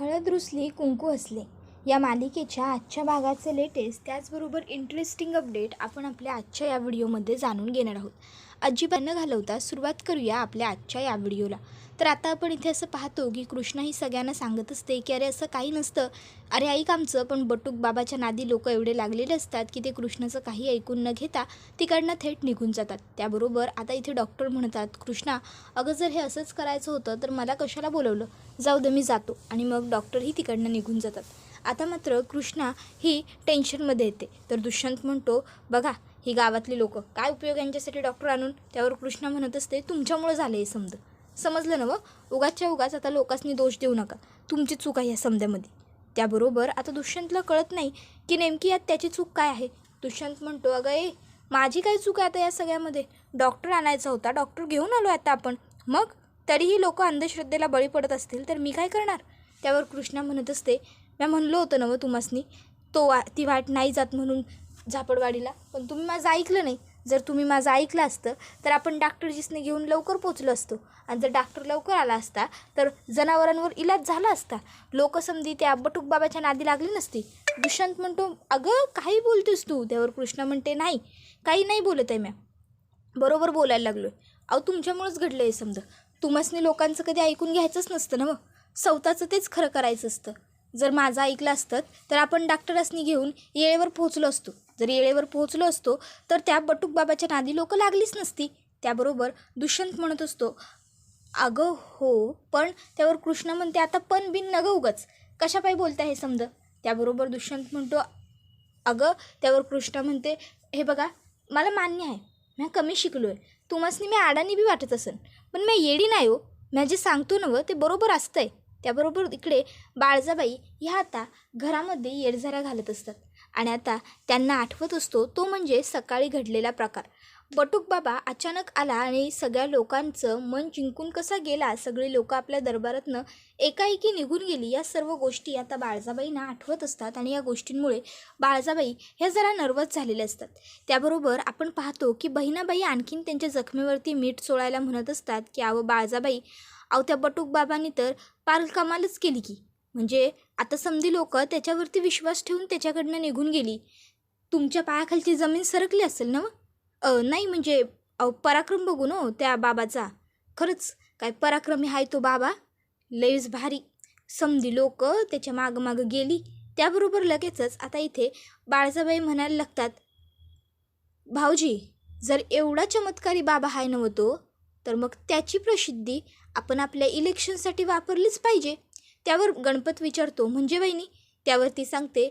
हळद रुसली कुंकू हसले या मालिकेच्या आजच्या भागाचे लेटेस्ट त्याचबरोबर इंटरेस्टिंग अपडेट आपण आपल्या आजच्या या व्हिडिओमध्ये जाणून घेणार आहोत. अजिबात न घालवता सुरुवात करूया आपल्या आजच्या या व्हिडिओला तर आता आपण इथे असं पाहतो की कृष्णा ही सगळ्यांना सांगत असते की अरे असं काही नसतं. अरे ऐक आमचं पण बटूक बाबाच्या नादी लोक एवढे लागलेले असतात की ते कृष्णाचं काही ऐकून न घेता तिकडनं थेट निघून जातात. त्याबरोबर आता इथे डॉक्टर म्हणतात कृष्णा अगं जर हे असंच करायचं होतं तर मला कशाला बोलवलं? जाऊ दे मी जातो. आणि मग डॉक्टरही तिकडनं निघून जातात. आता मात्र कृष्णा ही टेन्शनमध्ये येते. तर दुष्यंत म्हणतो बघा ही गावातली लोक काय उपयोग यांच्यासाठी डॉक्टर आणून त्यावर कृष्णा म्हणत असते तुमच्यामुळं झालं हे समज. समजलं ना व? उगाचच्या उगाच आता लोकांनी दोष देऊ नका. तुमची चूक आहे या समध्यामध्ये त्याबरोबर आता दुष्यंतला कळत नाही की नेमकी यात त्याची चूक काय आहे. दुष्यंत म्हणतो अगं ए माझी काय चूक आहे आता या सगळ्यामध्ये? डॉक्टर आणायचा होता डॉक्टर घेऊन आलो आता आपण. मग? तरीही लोक अंधश्रद्धेला बळी पडत असतील तर मी काय करणार? त्यावर कृष्णा म्हणत असते मी म्हणलो होतं ना व तुम्हासनी तो वा ती वाट नाही जात म्हणून झापडवाडीला. पण तुम्ही माझं ऐकलं नाही. जर तुम्ही माझं ऐकलं असतं तर आपण डॉक्टरजीसने घेऊन लवकर पोचलो असतो. आणि जर डॉक्टर लवकर आला असता तर जनावरांवर इलाज झाला असता. लोकसमधी त्या बटूक बाबाच्या नादी लागली नसती. दुष्यंत म्हणतो अगं काही बोलतेस तू? त्यावर कृष्णा म्हणते नाही काही नाही बोलत आहे मॅम बरोबर बोलायला लागलो आहे अहो तुमच्यामुळंच घडलं आहे समजा. तुम्हासनी लोकांचं कधी ऐकून घ्यायचंच नसतं ना मग स्वतःचं तेच खरं करायचं असतं. जर माझं ऐकलं असतं तर आपण डॉक्टरसनी घेऊन येळेवर पोहोचलो असतो. जर येळेवर पोहोचलो असतो तर त्या बटूक बाबाच्या नादी लोक लागलीच नसती. त्याबरोबर दुष्यंत म्हणत असतो अगं हो पण त्यावर कृष्ण म्हणते आता पण बिन नगं उगच. कशापायी बोलता हे समज? त्याबरोबर दुष्यंत म्हणतो अगं त्यावर कृष्ण म्हणते हे बघा मला मान्य आहे. मी कमी शिकलो आहे तुम्हासनी मी आडानी बी वाटत असेल पण मी येडी नाही हो. मी जे सांगतो नवं ते बरोबर असतंय. त्याबरोबर इकडे बाळजाबाई ह्या आता घरामध्ये येडझाऱ्या घालत असतात. आणि आता त्यांना आठवत असतो तो म्हणजे सकाळी घडलेला प्रकार. बटूक बाबा अचानक आला आणि सगळ्या लोकांचं मन जिंकून कसा गेला सगळी लोक आपल्या दरबारातनं एकाएकी निघून गेली या सर्व गोष्टी आता बाळजाबाईंना आठवत असतात आणि या गोष्टींमुळे बाळजाबाई ह्या जरा नर्वस झालेल्या असतात. त्याबरोबर आपण पाहतो की बहिणाबाई आणखीन त्यांच्या जखमेवरती मीठ चोळायला म्हणत असतात की अहो बाळजाबाई अहो त्या बटूक बाबांनी तर पार कमालच केली की. म्हणजे आता समधी लोक त्याच्यावरती विश्वास ठेवून त्याच्याकडनं निघून गेली. तुमच्या पायाखालची जमीन सरकली असेल ना नाही म्हणजे अहो पराक्रम बघू न हो त्या बाबाचा. खरंच काय पराक्रमी आहे तो बाबा. लईच भारी. समधी लोक त्याच्या मागं मागं गेली. त्याबरोबर लगेचच आता इथे बाळजाबाई म्हणायला लागतात भाऊजी जर एवढा चमत्कारी बाबा आहे नव्हतो तर मग त्याची प्रसिद्धी आपण आपल्या इलेक्शनसाठी वापरलीच पाहिजे. त्यावर गणपत विचारतो म्हणजे वहिनी? त्यावर ती सांगते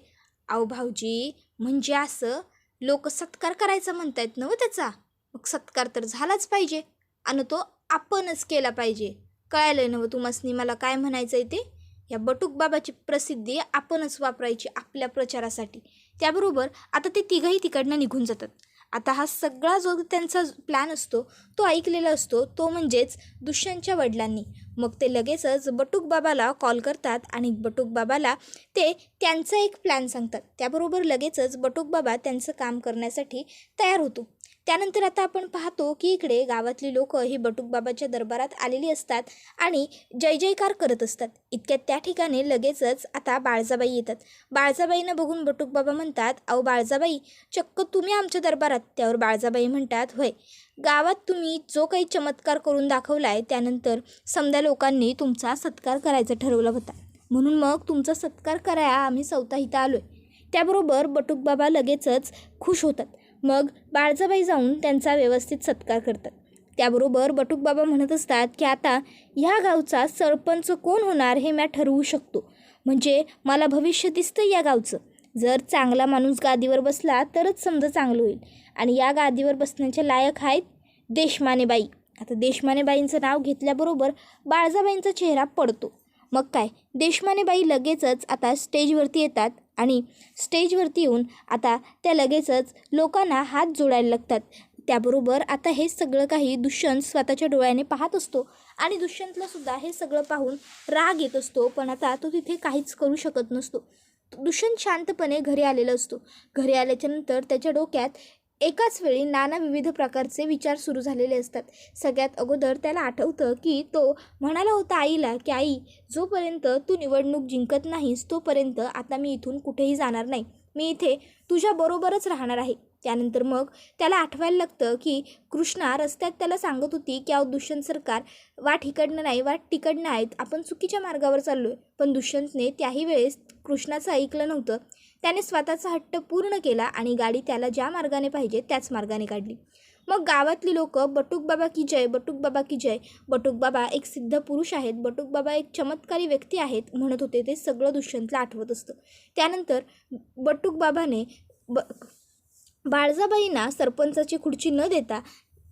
अहो भाऊजी म्हणजे असं लोक सत्कार करायचा म्हणतायत ना व त्याचा? मग सत्कार तर झालाच पाहिजे आणि तो आपणच केला पाहिजे. कळालं ना व तुम्हासनी मला काय म्हणायचं आहे ते? या बटूक बाबाची प्रसिद्धी आपणच वापरायची आपल्या प्रचारासाठी. त्याबरोबर आता ते तिघही तिकडनं निघून जातात. आता हा सगळा जो त्यांचा प्लॅन असतो तो ऐकलेला असतो तो म्हणजेच दुष्यंतच्या वडिलांनी. मग ते लगेचच बटूक बाबाला कॉल करतात आणि बटूक बाबाला ते त्यांचा एक प्लॅन सांगतात. त्याबरोबर लगेचच बटूक बाबा त्यांचं काम करण्यासाठी तयार होतो. त्यानंतर आता आपण पाहतो की इकडे गावातली लोक ही बटूक बाबाच्या दरबारात आलेली असतात आणि जय जयकार करत असतात. इतक्यात त्या ठिकाणी लगेचच आता बाळजाबाई येतात. बाळजाबाईंना बघून बटूक बाबा म्हणतात अहो बाळजाबाई चक्क तुम्ही आमच्या दरबारात. त्यावर बाळजाबाई म्हणतात होय गावात तुम्ही जो काही चमत्कार करून दाखवला आहे त्यानंतर समजा लोकांनी तुमचा सत्कार करायचा ठरवला होता. म्हणून मग तुमचा सत्कार कराया आम्ही चौथा इथं आलो आहे त्याबरोबर बटूक बाबा लगेचच खुश होतात. मग बाळजाबाई जाऊन त्यांचा व्यवस्थित सत्कार करतात. त्याबरोबर बटूक बाबा म्हणत असतात की आता ह्या गावचा सरपंच कोण होणार हे म्या ठरवू शकतो. म्हणजे मला भविष्य दिसतं या गावचं. जर चांगला माणूस गादीवर बसला तरच समजा चांगलं होईल. आणि या गादीवर बसण्याच्या लायक आहेत देशमानेबाई. आता देशमानेबाईंचं नाव घेतल्याबरोबर बाळजाबाईंचा चेहरा पडतो. मग काय देशमानेबाई लगेचच आता स्टेजवरती येतात. आणि स्टेजवरती येऊन आता त्या लगेचच लोकांना हात जोडायला लागतात. त्याबरोबर आता हे सगळं काही दुष्यंत स्वतःच्या डोळ्याने पाहत असतो आणि दुष्यंतला सुद्धा हे सगळं पाहून राग येत असतो पण आता तो तिथे काहीच करू शकत नसतो. दुष्यंत शांतपणे घरी आलेला असतो. घरी आल्याच्यानंतर त्याच्या डोक्यात एकाच वेळी नाना विविध प्रकारचे विचार सुरू झालेले असतात. सगळ्यात अगोदर त्याला आठवतं की तो म्हणाला होता आईला की आई जोपर्यंत तू निवडणूक जिंकत नाहीस तोपर्यंत आता मी इथून कुठेही जाणार नाही. मी इथे तुझ्याबरोबरच राहणार आहे. त्यानंतर मग त्याला आठवायला लागतं की कृष्णा रस्त्यात त्याला सांगत होती की अहो दुष्यंत सरकार वाट इकडनं नाही वाट तिकडनं आहेत. आपण चुकीच्या मार्गावर चाललो आहे पण दुष्यंतने त्याही वेळेस कृष्णाचं ऐकलं नव्हतं. त्याने स्वतःचा हट्ट पूर्ण केला आणि गाडी त्याला ज्या मार्गाने पाहिजे त्याच मार्गाने काढली. मग गावातली लोक बटूक बाबा की जय बटूक बाबा की जय बटूक बाबा एक सिद्ध पुरुष आहेत बटूक बाबा एक चमत्कारी व्यक्ती आहेत म्हणत होते ते सगळं दुष्यंतला आठवत असतं. त्यानंतर बटूक बाबाने ब बाळजाबाईंना सरपंचाची खुर्ची न देता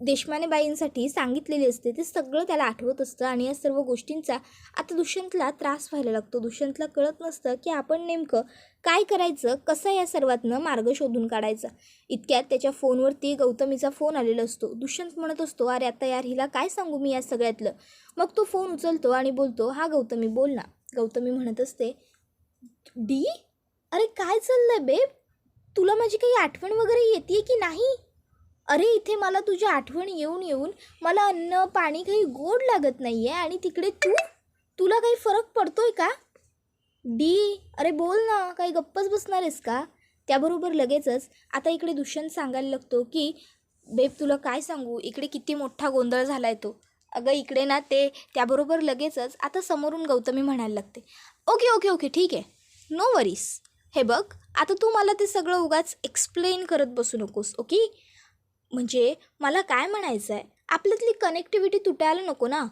देशमानेबाईंसाठी सांगितलेली असते. ते सगळं त्याला आठवत असतं आणि या सर्व गोष्टींचा आता दुष्यंतला त्रास व्हायला लागतो. दुष्यंतला कळत नसतं की आपण नेमकं काय करायचं कसं या सर्वातनं मार्ग शोधून काढायचा? इतक्यात त्याच्या फोनवरती गौतमीचा फोन आलेला असतो. दुष्यंत म्हणत असतो अरे आता यार हिला काय सांगू मी या सगळ्यातलं? मग तो फोन उचलतो आणि बोलतो हा गौतमी बोल ना. गौतमी म्हणत असते डी? अरे काय चाललंय बेब? तुला माझी काही आठवण वगैरे येते की नाही? अरे इथे मला तुझी आठवण येऊन येऊन मला अन्न पाणी काही गोड लागत नाही आहे आणि तिकडे तू? तुला काही फरक पडतोय का? डी अरे बोल ना काही गप्पच बसणार आहेस का? त्याबरोबर लगेचच आता इकडे दुष्यंत सांगायला लागतो की बेब तुला काय सांगू? इकडे किती मोठा गोंधळ झाला आहे तो. अगं इकडे ना ते त्याबरोबर लगेचच आता समोरून गौतमी म्हणायला लागते. ओके ओके ओके ठीक आहे. नो वरीस. हे बघ आता तू मला ते सगळं उगाच एक्सप्लेन करत बसू नकोस ओके? म्हणजे मला काय म्हणायचं आहे आपल्यातली कनेक्टिव्हिटी तुटायला नको ना.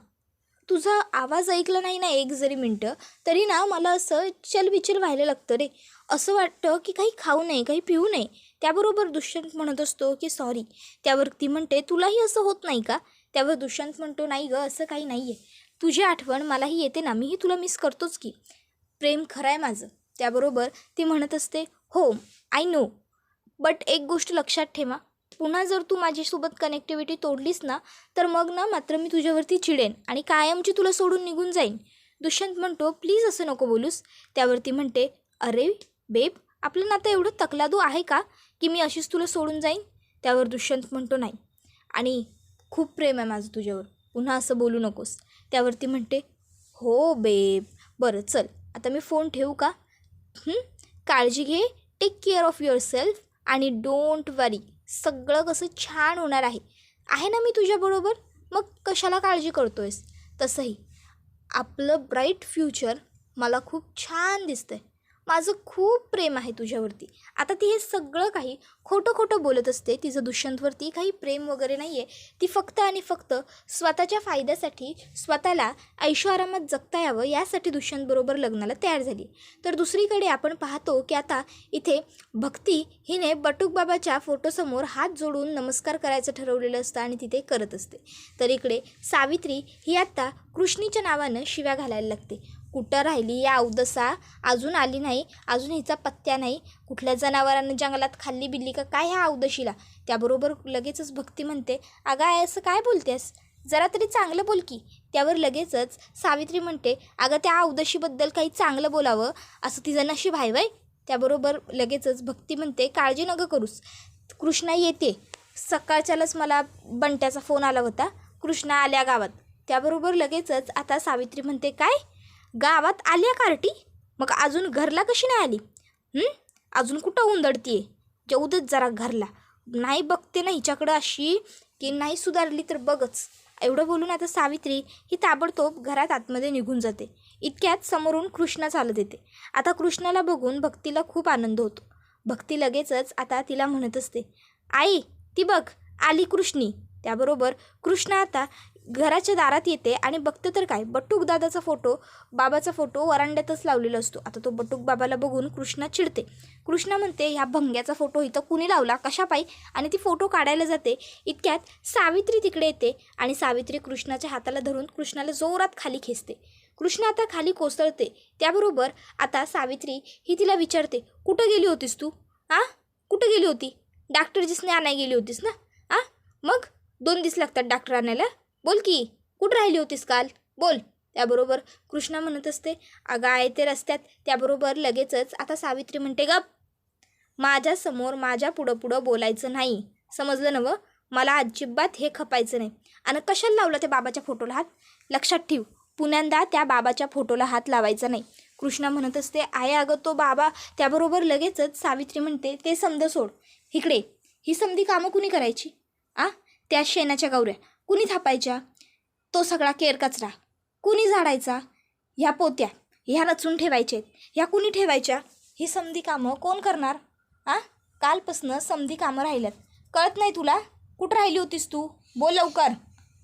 तुझा आवाज ऐकला नाही ना एक जरी मिनटं तरी ना मला असं चलबिचल व्हायला लागतं रे. असं वाटतं की काही खाऊ नये काही पिऊ नये. त्याबरोबर दुष्यंत म्हणत असतो की सॉरी त्यावर ती म्हणते तुलाही असं होत नाही का? त्यावर दुष्यंत म्हणतो नाही गं असं काही नाही आहे तुझी आठवण मलाही येते ना. मीही तुला मिस करतोच की. प्रेम खरं आहे माझं. त्याबरोबर ती म्हणत असते हो आय नो बट एक गोष्ट लक्षात ठेवा. पुन्हा जर तू माझ्यासोबत कनेक्टिव्हिटी तोडलीस ना तर मग ना मात्र मी तुझ्यावरती चिडेन आणि कायमची तुला सोडून निघून जाईन. दुष्यंत म्हणतो प्लीज असं नको बोलूस. त्यावरती म्हणते अरे बेब आपलं नातं एवढं तकलादू आहे का की मी अशीच तुला सोडून जाईन? त्यावर दुष्यंत म्हणतो नाही. आणि खूप प्रेम आहे माझं तुझ्यावर. पुन्हा असं बोलू नकोस. त्यावरती म्हणते हो बेब बरं चल आता मी फोन ठेवू का? काळजी घे take care of yourself आणि डोंट वरी सगळं कसं छान होणार आहे. आहे ना मी तुझ्याबरोबर मग कशाला काळजी करतो आहेस तसंही. आपलं ब्राईट फ्युचर मला खूप छान दिसतं आहे माझं खूप प्रेम आहे तुझ्यावरती. आता ती हे सगळं काही खोटं खोटं बोलत असते तिचं दुष्यंतवरती काही प्रेम वगैरे नाही आहे ती फक्त आणि फक्त स्वतःच्या फायद्यासाठी स्वतःला ऐशोआरामात जगता यावं यासाठी दुष्यंतबरोबर लग्नाला तयार झाली. तर दुसरीकडे आपण पाहतो की आता इथे भक्ती हिने बटुकबाबाच्या फोटोसमोर हात जोडून नमस्कार करायचं ठरवलेलं असतं आणि तिथे करत असते. तर इकडे सावित्री ही आत्ता कृष्णीच्या नावानं शिव्या घालायला लागते. कुठं राहिली या अवदसा? अजून आली नाही. अजून हिचा पत्त्या नाही. कुठल्या जनावरानं जंगलात खाल्ली बिल्ली का काय ह्या अवदशीला? त्याबरोबर लगेचच भक्ती म्हणते अगं आय असं काय बोलतेस? जरा तरी चांगलं बोल की. त्यावर लगेचच सावित्री म्हणते अगं त्या अवदशीबद्दल काही चांगलं बोलावं. असं तिचं नशीब आहे वय. त्याबरोबर लगेचच भक्ती म्हणते काळजी नगं करूस. कृष्णा येते. सकाळच्यालाच मला बंट्याचा फोन आला होता. कृष्णा आल्या गावात. त्याबरोबर लगेचच आता सावित्री म्हणते काय? गावात आली आहे कार्टी? मग अजून घरला कशी नाही आली? अजून कुठं उंदडतीये? जाऊ देत जरा घरला. नाही बघते ना हिच्याकडं अशी की नाही सुधारली तर बघच. एवढं बोलून आता सावित्री ही ताबडतोब घरात आतमध्ये निघून जाते. इतक्यात समोरून कृष्णा चालत येते. आता कृष्णाला बघून भक्तीला खूप आनंद होतो. भक्ती लगेचच आता तिला म्हणत असते आई ती बघ आली कृष्णी. त्याबरोबर कृष्णा आता घराच्या दारात येते आणि बघते तर काय? बटूक दादाचा फोटो बाबाचा फोटो वरांड्यातच लावलेला असतो. आता तो बटूक बाबाला बघून कृष्णा चिडते. कृष्णा म्हणते ह्या भंग्याचा फोटो इथं कुणी लावला? कशा पायी? आणि ती फोटो काढायला जाते. इतक्यात सावित्री तिकडे येते आणि सावित्री कृष्णाच्या हाताला धरून कृष्णाला जोरात खाली खेचते. कृष्ण आता खाली कोसळते. त्याबरोबर आता सावित्री ही तिला विचारते कुठं गेली होतीस तू? आ? कुठं गेली होती? डॉक्टरजीसने आणाय गेली होतीस ना? आ? मग? दोन दिवस लागतात डॉक्टर आणायला? बोल की कुठं राहिली होतीस काल? बोल. त्याबरोबर कृष्णा म्हणत असते अगं आहे ते रस्त्यात. त्याबरोबर लगेचच आता सावित्री म्हणते गप. माझ्यासमोर माझ्या पुढं पुढं बोलायचं नाही. समजलं नवं मला अजिबात हे खपायचं नाही. आणि कशाला लावलं त्या बाबाच्या फोटोला हात? लक्षात ठेव पुण्यांदा त्या बाबाच्या फोटोला हात लावायचा नाही. कृष्णा म्हणत असते आहे अगं तो बाबा. त्याबरोबर लगेचच सावित्री म्हणते ते समद सोड. इकडे ही समधी कामं कुणी करायची? आ? त्या शेणाच्या गौऱ्या. कुणी थापायच्या? तो सगळा केर कचरा. कुणी झाडायचा? ह्या पोत्या. ह्या रचून ठेवायचे ह्या कुणी ठेवायच्या? ही समधी कामं कोण करणार? आ? कालपासनं समधी कामं राहिल्यात. कळत नाही तुला? कुठं राहिली होतीस तू? बोल लवकर.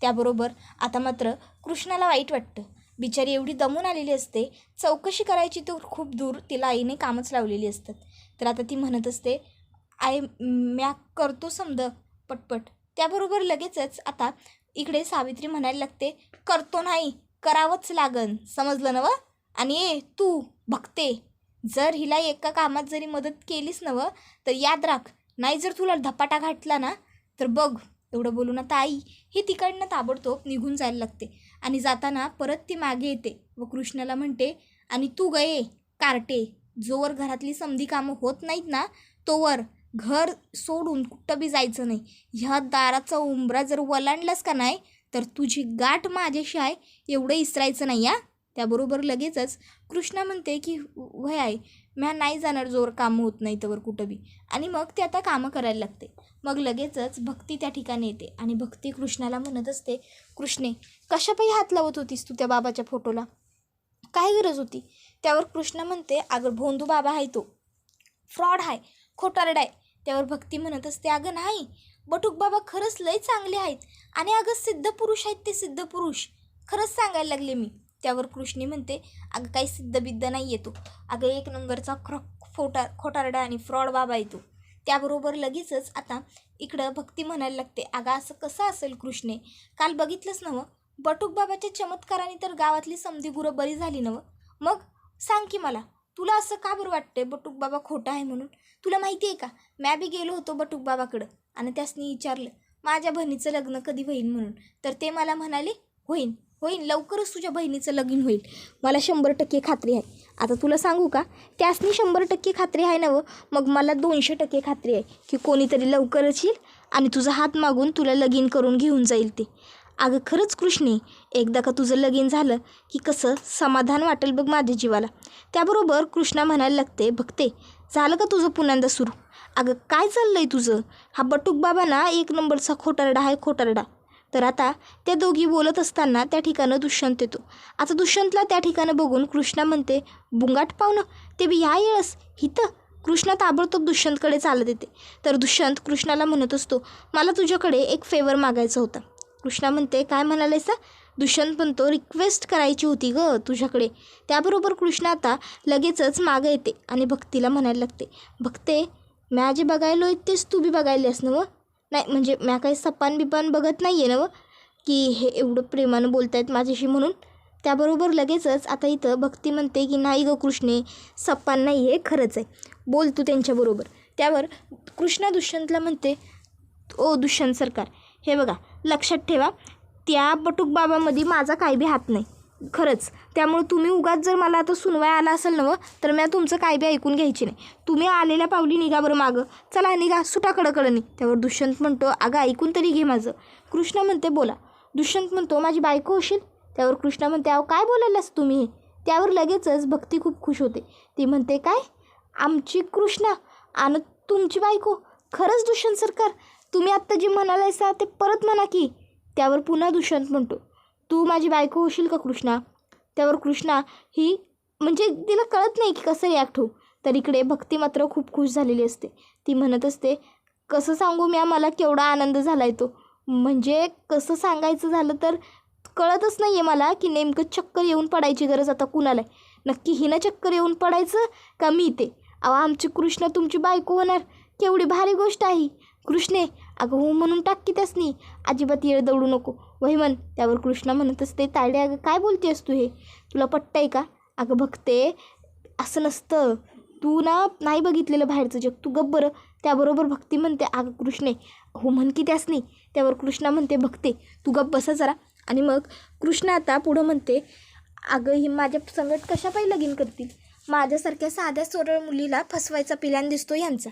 त्याबरोबर आता मात्र कृष्णाला वाईट वाटतं. बिचारी एवढी दमून आलेली असते. चौकशी करायची तर खूप दूर तिला आईने कामच लावलेली असतात. तर आता ती म्हणत असते आय म्या करतो समद पटपट. त्याबरोबर लगेचच आता इकडे सावित्री म्हणायला लागते करतो नाही करावंच लागन. समजलं नवं आणि ए तू भक्ते जर हिला एका कामात जरी मदत केलीस नवं तर याद राख नाही जर तुला धपाटा घातला ना तर बघ. एवढं बोलून आता आई ही तिकडनं ताबडतोब निघून जायला लागते आणि जाताना परत ती मागे येते व कृष्णाला म्हणते आणि तू गये कार्टे जोवर घरातली समधी कामं होत नाहीत ना तोवर घर सोडून कुठं बी जायचं नाही. ह्या दाराचा उंबरा जर वलांडलास का नाही तर तुझी गाठ माझ्याशी आहे एवढं इसरायचं नाही या त्याबरोबर लगेचच कृष्णा म्हणते की वय आहे म्या नाही जाणार जोर कामं होत नाही तर कुठं बी. आणि मग ते आता कामं करायला लागते. मग लगेचच भक्ती त्या ठिकाणी येते आणि भक्ती कृष्णाला म्हणत असते कृष्णे कशापायी हात लावत होतीस तू त्या बाबाच्या फोटोला? काय गरज होती? त्यावर कृष्ण म्हणते अगर भोंदू बाबा आहे तो. फ्रॉड आहे खोटारड आहे. त्यावर भक्ती म्हणत असते अगं नाही बटूक बाबा खरंच लय चांगले आहेत आणि अगं सिद्ध पुरुष आहेत ते सिद्ध पुरुष. खरंच सांगायला लागले मी. त्यावर कृष्णी म्हणते अगं काही सिद्धबिद्ध नाही येतो अगं एक नंबरचा ख्र खोटार खोटारडा आणि फ्रॉड बाबा येतो त्याबरोबर लगेचच आता इकडं भक्ती म्हणायला लागते अगं असं कसं असेल कृष्णे? काल बघितलंच नवं बटूक बाबाच्या चमत्काराने तर गावातली समधी गुरं बरी झाली नवं मग सांग की मला तुला असं का बरं वाटतंय बटूक बाबा खोटा आहे म्हणून? तुला माहिती आहे का? मॅ बी गेलो होतो बटूक बाबाकडं आणि त्यासनी विचारलं माझ्या बहिणीचं लग्न कधी होईल म्हणून? तर ते मला म्हणाले होईन होईन लवकरच तुझ्या बहिणीचं लगीन होईल. मला शंभर टक्के खात्री आहे. आता तुला सांगू का? त्यासनी शंभर टक्के खात्री आहे ना व मग मला दोनशे टक्के खात्री आहे की कोणीतरी लवकरच येईल आणि तुझा हात मागून तुला लगीन करून घेऊन जाईल ते. अगं खरंच कृष्णे एकदा का तुझं लगीन झालं की कसं समाधान वाटेल बघ माझ्या जीवाला. त्याबरोबर कृष्णा म्हणायला लागते बघते झालं का तुझं पुन्यांदा सुरू? अगं काय चाललं आहे तुझं? हा बटूक बाबा ना एक नंबरचा खोटारडा आहे खोटारडा. तर आता त्या दोघी बोलत असताना त्या ठिकाणं दुष्यंत येतो. आता दुष्यंतला त्या ठिकाणं बघून कृष्णा म्हणते बुंगाट पाहुणं ते बी ह्या येळस हिथं कृष्णा ताबडतोब दुष्यंतकडे चालत येते. तर दुष्यंत कृष्णाला म्हणत असतो मला तुझ्याकडे एक फेवर मागायचा होता. कृष्णा म्हणते काय म्हणालायसा? दुष्यंत म्हणतो रिक्वेस्ट करायची होती ग तुझ्याकडे. त्याबरोबर कृष्णा आता लगेचच मागं येते आणि भक्तीला म्हणायला लागते भक्ते म्या जे बघायलो आहे तेच तू बी बघायलीस ना व नाही म्हणजे म्या काही सपान बिपान बघत नाही आहे ना व की हे एवढं प्रेमानं बोलतायत माझ्याशी म्हणून? त्याबरोबर लगेचच आता इथं भक्ती म्हणते की नाही ग कृष्णे सप्पान नाही आहे खरंच आहे. बोल तू त्यांच्याबरोबर त्यावर कृष्णा दुष्यंतला म्हणते ओ दुष्यंत सरकार हे बघा लक्षात ठेवा त्या बटूक बाबामध्ये माझा काही बी हात नाही. खरंच. त्यामुळे तुम्ही उगाच जर मला आता सुनवाय आला असेल ना तर मी तुमचं काय बी ऐकून घ्यायची नाही. तुम्ही आलेल्या पावली निघा बरं मागं. चला निघा. सुटाकडं नाही त्यावर दुष्यंत म्हणतो अगं ऐकून तरी घे माझं. कृष्ण म्हणते बोला. दुष्यंत म्हणतो माझी बायको होशील? त्यावर कृष्ण म्हणते अहो काय बोलायलास तुम्ही हे? त्यावर लगेचच भक्ती खूप खुश होते. ती म्हणते काय? आमची कृष्णा आणि तुमची बायको? खरंच दुष्यंत सरकार? तुम्ही आत्ता जे म्हणालायसा ते परत म्हणा की. त्यावर पुन्हा दुष्यंत म्हणतो तू माझी बायको होशील का कृष्णा? त्यावर कृष्णा ही म्हणजे तिला कळत नाही की कसं रिॲक्ट होऊ. तर इकडे भक्ती मात्र खूप खुश झालेली असते. ती म्हणत असते कसं सांगू म्या मला केवढा आनंद झाला आहे तो. म्हणजे कसं सांगायचं झालं तर कळतच नाही आहे मला की नेमकं चक्कर येऊन पडायची गरज आता कुणाला आहे. नक्की हिनं चक्कर येऊन पडायचं का मी ते अहो आमची कृष्ण तुमची बायको होणार. केवढी भारी गोष्ट आहे कृष्णे अगं हो म्हणून टाक की त्यासनी. अजिबात येळ दौडू नको. वही म्हण त्यावर कृष्णा म्हणत असते तायडे अगं काय बोलतेस तू हे? तुला पटतंय का? अगं बघते असं नसतं. तू ना नाही बघितलेलं बाहेरचं जग. तू गब्बर बरं. त्याबरोबर भक्ती म्हणते अगं कृष्णे हो म्हण की त्यास नाही त्यावर कृष्णा म्हणते भक्ते तू गप्प बसा जरा. आणि मग कृष्णा आता पुढं म्हणते अगं ही माझ्या संगत कशा पाहिजे लगीन करतील? माझ्यासारख्या साध्या सरळ मुलीला फसवायचा पिल्यान दिसतो यांचा.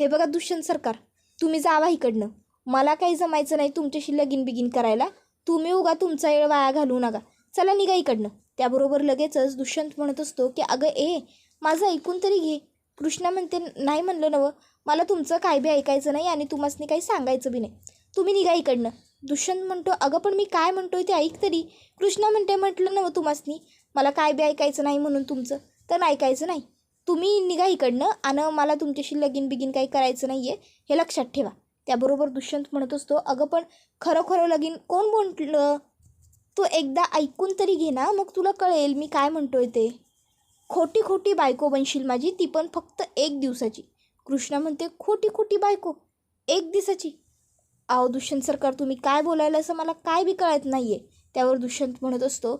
हे बघा दुष्यंत सरकार. तुम्ही जावा इकडनं. मला काही जमायचं नाही तुमच्याशी लगीन बिगीन करायला. तुम्ही उगा तुमचा वेळ वाया घालू नका. चला निघा इकडनं. त्याबरोबर लगेचच दुष्यंत म्हणत असतो की अगं ए माझं ऐकून तरी घे. कृष्णा म्हणते नाही म्हणलं नवं. मला तुमचं काय बी ऐकायचं नाही आणि तुम्हासनी काही सांगायचं बी नाही. तुम्ही निघा इकडनं. दुष्यंत म्हणतो अगं पण मी काय म्हणतोय ते ऐक तरी. कृष्णा म्हणते म्हटलं नवं तुम्हासनी. मला काय बी ऐकायचं नाही म्हणून तुमचं. तर ऐकायचं नाही. तुम्ही निघा इकडनं आणि मला तुमच्याशी लगीन बिगीन काही करायचं नाही आहे हे लक्षात ठेवा. त्याबरोबर दुष्यंत म्हणत असतो अगं पण खरं खरं लगीन कोण म्हटलं? तू एकदा ऐकून तरी घे ना मग तुला कळेल मी काय म्हणतोय ते. खोटी खोटी बायको बनशील माझी ती पण फक्त एक दिवसाची. कृष्णा म्हणते खोटी खोटी बायको? एक दिवसाची? अहो दुष्यंत सरकार तुम्ही काय बोलायला असं मला काय बी कळत नाही आहे त्यावर दुष्यंत म्हणत असतो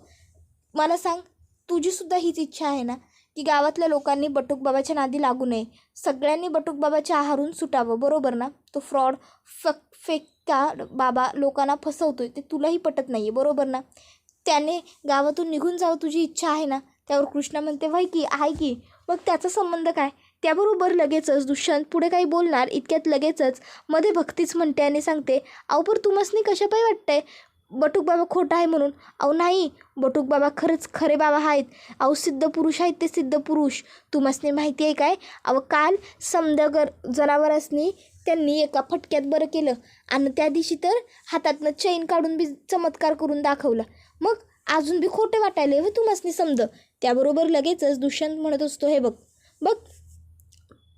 मला सांग तुझीसुद्धा हीच इच्छा आहे ना? की गावातल्या लोकांनी बटुक बाबाच्या नादी लागू नये. सगळ्यांनी बटूकबाबाच्या आहारून सुटावं बरोबर ना? तो फ्रॉड फक फेक का बाबा लोकांना फसवतोय ते तुलाही पटत नाही आहे बरोबर ना? त्याने गावातून निघून जावं तुझी इच्छा आहे ना? त्यावर कृष्णा म्हणते व्हाय की आहे की. मग त्याचा संबंध काय? त्याबरोबर लगेचच दुष्यंत पुढे काही बोलणार इतक्यात लगेचच मध्ये भक्तीच म्हणते आणि सांगते अहो पर तुमसनी कशा पाय वाटतंय? बटूक बाबा खोटा आहे म्हणून. अहो नाही. बटूक बाबा खरंच खरे बाबा आहेत. अहो सिद्ध पुरुष आहेत ते सिद्ध पुरुष. तुम्हासनी माहिती आहे काय? अहो काल समदगर जनावरांसनी त्यांनी एका फटक्यात बरं केलं आणि त्या दिवशी तर हातातनं चैन काढून बी चमत्कार करून दाखवला. मग अजून बी खोटे वाटायले हो तुम्हासनी समज त्याबरोबर लगेचच दुष्यंत म्हणत असतो हे बघ बघ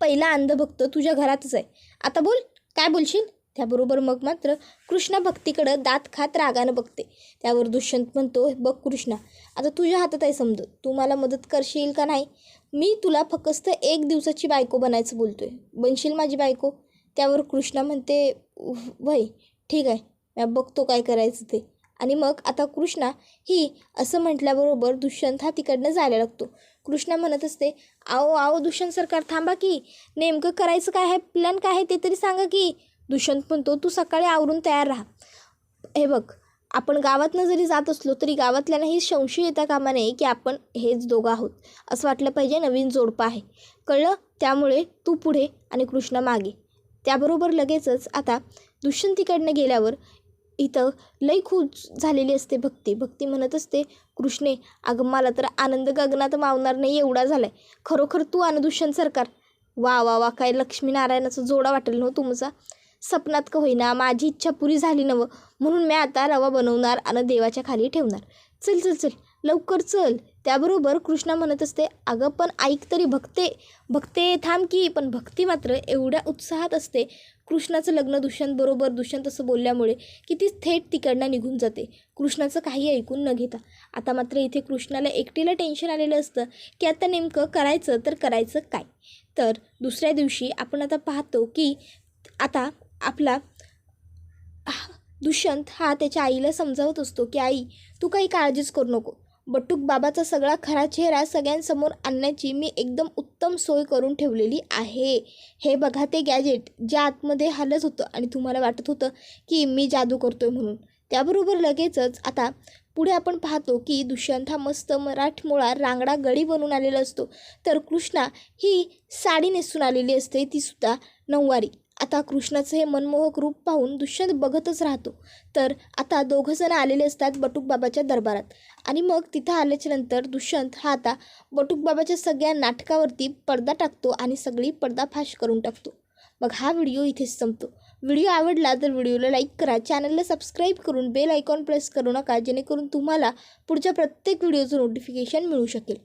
पहिला अंधभक्त तुझ्या घरातच आहे. आता बोल काय बोलशील? त्याबरोबर मग मात्र कृष्णा भक्तीकडं दात खात रागानं बघते. त्यावर दुष्यंत म्हणतो बघ कृष्णा आता तुझ्या हातात आहे समज तू मला मदत करशील का नाही? मी तुला फक्त एक दिवसाची बायको बनायचं बोलतोय. बनशील माझी बायको? त्यावर कृष्णा म्हणते वय ठीक आहे. मी बघतो काय करायचं ते. आणि मग आता कृष्णा ही असं म्हटल्याबरोबर दुष्यंत हा तिकडनं जायला लागतो. कृष्णा म्हणत असते आओ आओ दुष्यंत सरकार थांबा की. नेमकं करायचं काय आहे? प्लॅन काय आहे ते तरी सांगा की. दुष्यंत म्हणतो तू सकाळी आवरून तयार राहा. हे बघ आपण गावातनं जरी जात असलो तरी गावातल्यांनाही संशय येता कामा नये की आपण हेच दोघं आहोत असं वाटलं पाहिजे नवीन जोडपं आहे. कळलं? त्यामुळे तू पुढे आणि कृष्णा मागे. त्याबरोबर लगेचच आता दुष्यंतीकडनं गेल्यावर इथं लई खूप झालेली असते भक्ती. भक्ती म्हणत असते कृष्णे अगं मला तर आनंद गगनात मावणार नाही एवढा झाला आहे खरोखर तू आणि दुष्यंत सरकार. वा वा वा काय लक्ष्मीनारायणाचा जोडा वाटेल ना हो तुमचा. सपनात का होईना माझी इच्छा पुरी झाली नवं म्हणून मी आता रवा बनवणार आणि देवाच्या खाली ठेवणार. चल चल चल लवकर चल. त्याबरोबर कृष्णा म्हणत असते अगं पण ऐक तरी भक्ते भक्ते थांब की. पण भक्ती मात्र एवढ्या उत्साहात असते कृष्णाचं लग्न दुष्यंतबरोबर दुष्यंत असं बोलल्यामुळे की ती थेट तिकडनं निघून जाते. कृष्णाचं काही ऐकून न घेता. आता मात्र इथे कृष्णाला एकटीला टेन्शन आलेलं असतं की आता नेमकं करायचं तर करायचं काय? तर दुसऱ्या दिवशी आपण आता पाहतो की आता आपला दुष्यंत हा त्याच्या आईला समजावत असतो की आई तू काही काळजीच करू नको. बटूक बाबाचा सगळा खरा चेहरा सगळ्यांसमोर आणण्याची मी एकदम उत्तम सोय करून ठेवलेली आहे. हे बघा ते गॅजेट ज्या आतमध्ये हलत होतं आणि तुम्हाला वाटत होतं की मी जादू करतोय म्हणून. त्याबरोबर लगेचच आता पुढे आपण पाहतो की दुष्यंत हा मस्त मराठमोळा रांगडा गडी बनून आलेला असतो. तर कृष्णा ही साडी नेसून आलेली असते तीसुद्धा नऊवारी. आता कृष्णाचं हे मनमोहक रूप पाहून दुष्यंत बघतच राहतो. तर आता दोघंजणं आलेले असतात बटूकबाबाच्या दरबारात. आणि मग तिथं आल्याच्यानंतर दुष्यंत हा आता बटूकबाबाच्या सगळ्या नाटकावरती पडदा टाकतो आणि सगळी पडदाफाश करून टाकतो. मग हा व्हिडिओ इथेच संपतो. व्हिडिओ आवडला तर व्हिडिओला लाईक करा चॅनलला सबस्क्राईब करून बेल आयकॉन प्रेस करू नका जेणेकरून तुम्हाला पुढच्या प्रत्येक व्हिडिओचं नोटिफिकेशन मिळू शकेल.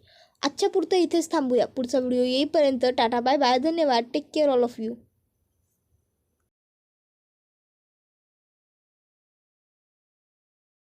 आजच्या पुरतं इथेच थांबूया. पुढचा व्हिडिओ येईपर्यंत टाटा बाय बाय. धन्यवाद. Take care all of you.